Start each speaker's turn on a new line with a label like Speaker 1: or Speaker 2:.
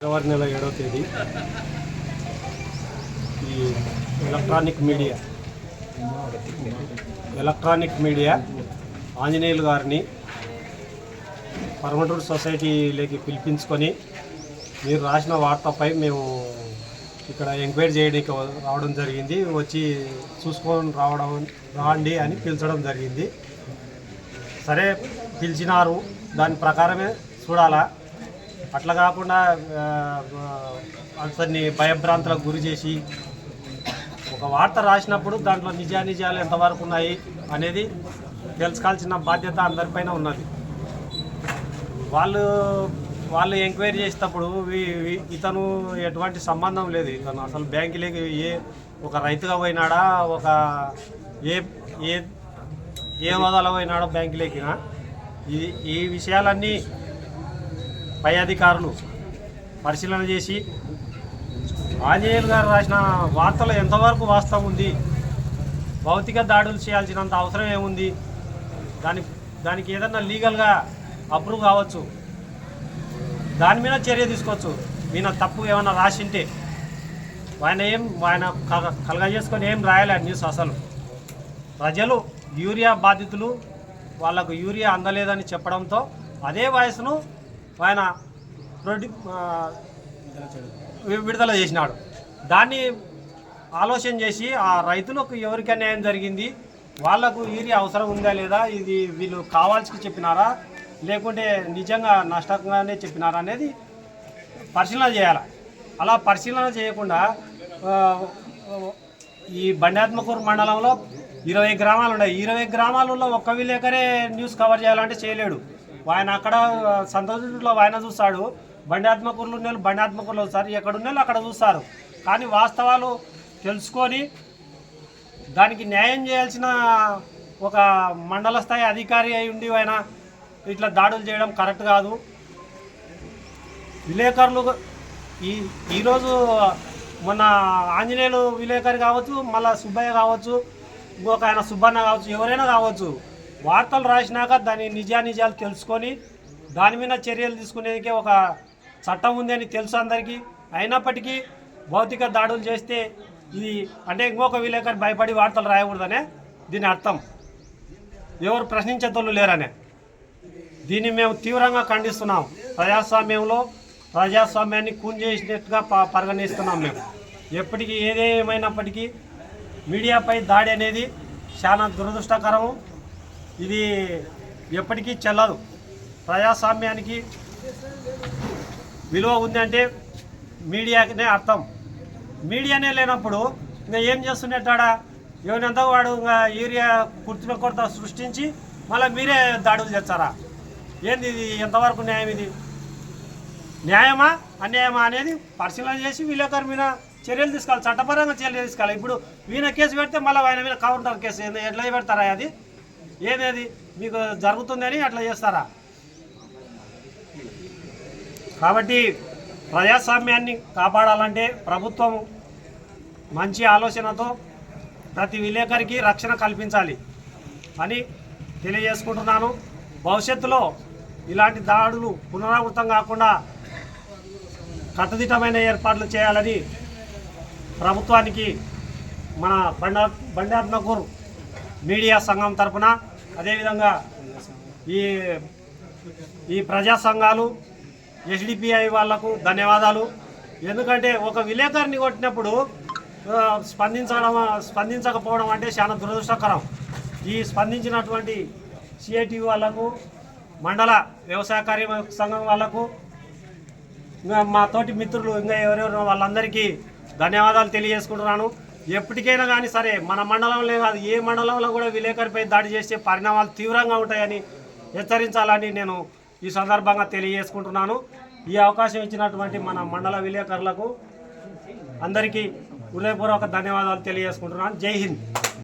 Speaker 1: ఫిబ్రవరి నెల ఏడవ తేదీ ఈ electronic media. Electronic media Anjaneyulu గారిని పరమటూరు సొసైటీలోకి పిలిపించుకొని మీరు రాసిన వార్తపై మేము ఇక్కడ ఎంక్వైరీ చేయడానికి రావడం జరిగింది. వచ్చి చూసుకొని రావడం రాండి అని పిలిచడం జరిగింది. సరే పిలిచినారు. దాని ప్రకారమే చూడాలా? అట్లా కాకుండా అతన్ని భయభ్రాంతులకు గురి చేసి ఒక వార్త రాసినప్పుడు దాంట్లో నిజానిజాలు ఎంతవరకు ఉన్నాయి అనేది తెలుసుకోవాల్సిన బాధ్యత అందరిపైన ఉన్నది. వాళ్ళు వాళ్ళు ఎంక్వైరీ చేసేటప్పుడు ఇతను ఎటువంటి సంబంధం లేదు. ఇతను అసలు బ్యాంకులోకి ఏ ఒక రైతుగా పోయినాడా ఒక ఏ ఏ ఏ హోదాలో పోయినాడో బ్యాంకులోకి ఈ ఈ విషయాలన్నీ పై అధికారులు పరిశీలన చేసి ఆంజనేయులు గారు రాసిన వార్తలో ఎంతవరకు వాస్తవం ఉంది? భౌతిక దాడులు చేయాల్సినంత అవసరం ఏముంది? దాని దానికి ఏదన్నా లీగల్గా అప్రూవ్ కావచ్చు. దాని మీద చర్య తీసుకోవచ్చు. ఈయన తప్పు ఏమైనా రాసింటే ఆయన ఏం ఆయన కల కలగజేసుకొని ఏం రాయలే న్యూస్ అసలు? ప్రజలు యూరియా బాధితులు వాళ్ళకు యూరియా అందలేదని చెప్పడంతో అదే వయసును ఆయన ప్రొడ్యూ విడుదల చేసినాడు. దాన్ని ఆలోచన చేసి ఆ రైతులకు ఎవరికి అన్యాయం జరిగింది? వాళ్ళకు యూరియా అవసరం ఉందా లేదా? ఇది వీళ్ళు కావాల్సి చెప్పినారా? లేకుంటే నిజంగా నష్టంగానే చెప్పినారా అనేది పరిశీలన చేయాలి? అలా పరిశీలన చేయకుండా ఈ బండాత్మకూరు మండలంలో ఇరవై గ్రామాలు ఉన్నాయి. ఇరవై గ్రామాలలో ఒక్క విలేకరే న్యూస్ కవర్ చేయాలంటే చేయలేడు. ఆయన అక్కడ సంతోషంలో ఆయన చూస్తాడు. బండాత్మకూరులో ఉన్న వాళ్ళు బండాత్మకూరులో చూస్తారు ఎక్కడ ఉన్న వాళ్ళు అక్కడ చూస్తారు. కానీ వాస్తవాలు తెలుసుకొని దానికి న్యాయం చేయాల్సిన ఒక మండల స్థాయి అధికారి అయి ఉండి ఆయన ఇట్లా దాడులు చేయడం కరెక్ట్ కాదు. విలేకరులు ఈ ఈరోజు మొన్న ఆంజనేయులు విలేకరి కావచ్చు మళ్ళీ సుబ్బయ్య కావచ్చు ఇంకొక ఆయన సుబ్బన్న కావచ్చు ఎవరైనా కావచ్చు వార్తలు రాసినాక దాని నిజానిజాలు తెలుసుకొని దాని మీద చర్యలు తీసుకునేందుకే ఒక చట్టం ఉంది అని తెలుసు అందరికీ. అయినప్పటికీ భౌతిక దాడులు చేస్తే ఇది అంటే ఇంకొక విలేకరు భయపడి వార్తలు రాయకూడదనే దీని అర్థం. ఎవరు ప్రశ్నించేతోళ్ళు లేరనే. దీన్ని మేము తీవ్రంగా ఖండిస్తున్నాం. ప్రజాస్వామ్యంలో ప్రజాస్వామ్యాన్ని కూన్ చేసినట్టుగా ప- పరిగణిస్తున్నాం మేము. ఎప్పటికీ ఏదేమైనప్పటికీ మీడియాపై దాడి అనేది చాలా దురదృష్టకరము. ఇది ఎప్పటికీ చెల్లదు. ప్రజాస్వామ్యానికి విలువ ఉందంటే మీడియానే అర్థం. మీడియానే లేనప్పుడు ఇంకా ఏం చేస్తున్నట్టాడా ఎవరినంతా వాడు ఇంకా యూరియా కుర్తిన కొరత సృష్టించి మళ్ళీ మీరే దాడులు చేస్తారా? ఏంది ఇది? ఎంతవరకు న్యాయం ఇది? న్యాయమా? అన్యాయమా అనేది పరిశీలన చేసి విలేకరు మీద చర్యలు తీసుకోవాలి. చట్టపరంగా చర్యలు తీసుకోవాలి. ఇప్పుడు ఈయన కేసు పెడితే మళ్ళీ ఆయన మీద కౌంటర్ కేసు. ఎట్లా పెడతారా అది? ఏదేది? మీకు జరుగుతుందని అట్లా చేస్తారా? కాబట్టి ప్రజాస్వామ్యాన్ని కాపాడాలంటే ప్రభుత్వం మంచి ఆలోచనతో ప్రతి విలేకరికి రక్షణ కల్పించాలి అని తెలియజేసుకుంటున్నాను. భవిష్యత్తులో ఇలాంటి దాడులు పునరావృతం కాకుండా కట్టుదిట్టమైన ఏర్పాట్లు చేయాలని ప్రభుత్వానికి మన బండా బండాత్మకూరు మీడియా సంఘం తరఫున అదేవిధంగా ఈ ఈ ప్రజా సంఘాలు ఎస్డిపిఐ వాళ్ళకు ధన్యవాదాలు. ఎందుకంటే ఒక విలేకరిని కొట్టినప్పుడు స్పందించడం స్పందించకపోవడం అంటే చాలా దురదృష్టకరం. ఈ స్పందించినటువంటి సిఐటి వాళ్ళకు మండల వ్యవసాయ కార్య సంఘం వాళ్ళకు ఇంకా మా తోటి మిత్రులు ఇంకా ఎవరెవరు వాళ్ళందరికీ ధన్యవాదాలు తెలియజేసుకుంటున్నాను. ఎప్పటికైనా కానీ సరే మన మండలంలో కాదు ఏ మండలంలో కూడా విలేకరిపై దాడి చేసే పరిణామాలు తీవ్రంగా ఉంటాయని హెచ్చరించాలని నేను ఈ సందర్భంగా తెలియజేసుకుంటున్నాను. ఈ అవకాశం ఇచ్చినటువంటి మన మండల విలేకరులకు అందరికీ హృదయపూర్వక ధన్యవాదాలు తెలియజేసుకుంటున్నాను. జై హింద్.